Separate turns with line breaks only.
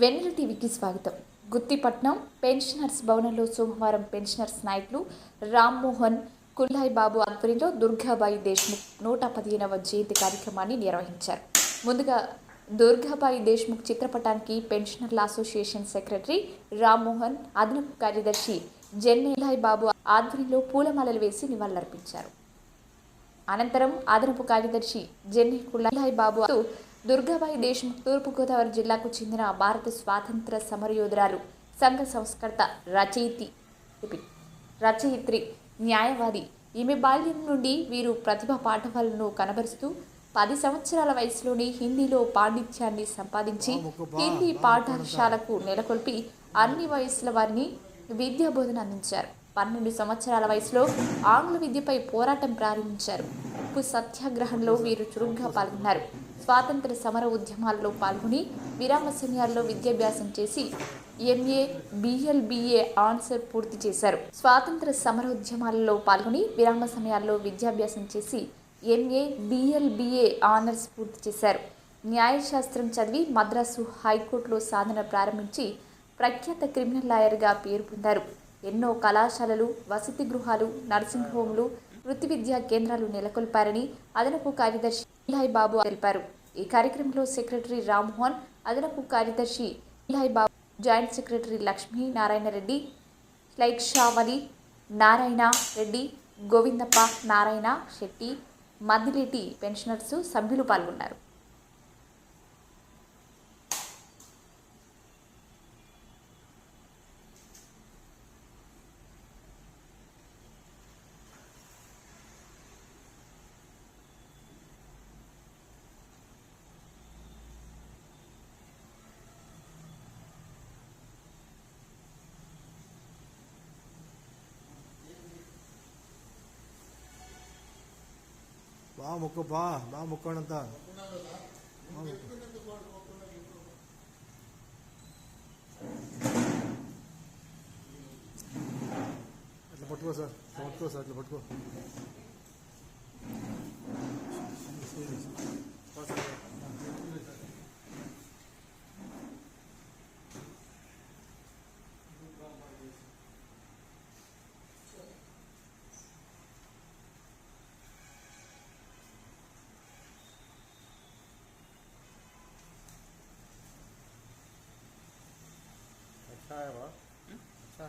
వెన్నెల టీవీకి స్వాగతం. గుత్తిపట్నం పెన్షనర్స్ భవనంలో సోమవారం పెన్షనర్స్ నాయకులు రామ్మోహన్ కుల్లాయ్ బాబు ఆధ్వర్యంలో దుర్గాబాయి దేశ్ముఖ్ నూట పదిహేనవ జయంతి కార్యక్రమాన్ని నిర్వహించారు. ముందుగా దుర్గాబాయి దేశ్ముఖ్ చిత్రపటానికి పెన్షనర్ల అసోసియేషన్ సెక్రటరీ రామ్మోహన్ అదనపు కార్యదర్శి జెన్నెలాయ్ బాబు ఆధ్వర్యంలో పూలమాలలు వేసి నివాళులర్పించారు. అనంతరం అదనపు కార్యదర్శి జెన్ని కుల్లాయి బాబు దుర్గాబాయి దేశ్ముఖ్ తూర్పుగోదావరి జిల్లాకు చెందిన భారత స్వాతంత్ర సమరయోధురాలు సంఘ సంస్కర్త రచయితి రచయిత్రి న్యాయవాది. ఈమె బాల్యం నుండి వీరు ప్రతిభ పాఠవాలను కనబరుస్తూ పది సంవత్సరాల వయసులోనే హిందీలో పాండిత్యాన్ని సంపాదించి హిందీ పాఠశాలకు నెలకొల్పి అన్ని వయసుల వారిని విద్యా బోధన అందించారు. పన్నెండు సంవత్సరాల వయసులో ఆంగ్ల విద్యపై పోరాటం ప్రారంభించారు. ఉప్పు సత్యాగ్రహంలో వీరు చురుగ్గా పాల్గొన్నారు. స్వాతంత్ర సమర ఉద్యమాల్లో పాల్గొని విరామ సమయాల్లో విద్యాభ్యాసం చేసి ఎంఏ బిఎల్బిఏ ఆన్సర్ పూర్తి చేశారు. స్వాతంత్ర సమరోద్యమాలలో పాల్గొని విరామ సమయాల్లో విద్యాభ్యాసం చేసి ఎంఏ బిఎల్బిఏ ఆనర్స్ పూర్తి చేశారు. న్యాయశాస్త్రం చదివి మద్రాసు హైకోర్టులో సాధన ప్రారంభించి ప్రఖ్యాత క్రిమినల్ లాయర్గా పేరు పొందారు. ఎన్నో కళాశాలలు వసతి గృహాలు నర్సింగ్ హోమ్లు వృత్తి విద్యా కేంద్రాలు నెలకొల్పారని అదనపు కార్యదర్శి ఇలాయ్ బాబు తెలిపారు. ఈ కార్యక్రమంలో సెక్రటరీ రామ్మోహన్ అదనపు కార్యదర్శి Ilai Babu joint secretary Lakshmi Narayana Reddy Laiq Shavali Narayana Reddy Govindappa Narayana Shetty Maddireddy pensioners సభ్యులు పాల్గొన్నారు.
బా మొక్క బా బా మొక్కండంత అట్లా పట్టుకో సార్ అట్లా పట్టుకో సార్ అట్లా పట్టుకో अच्छा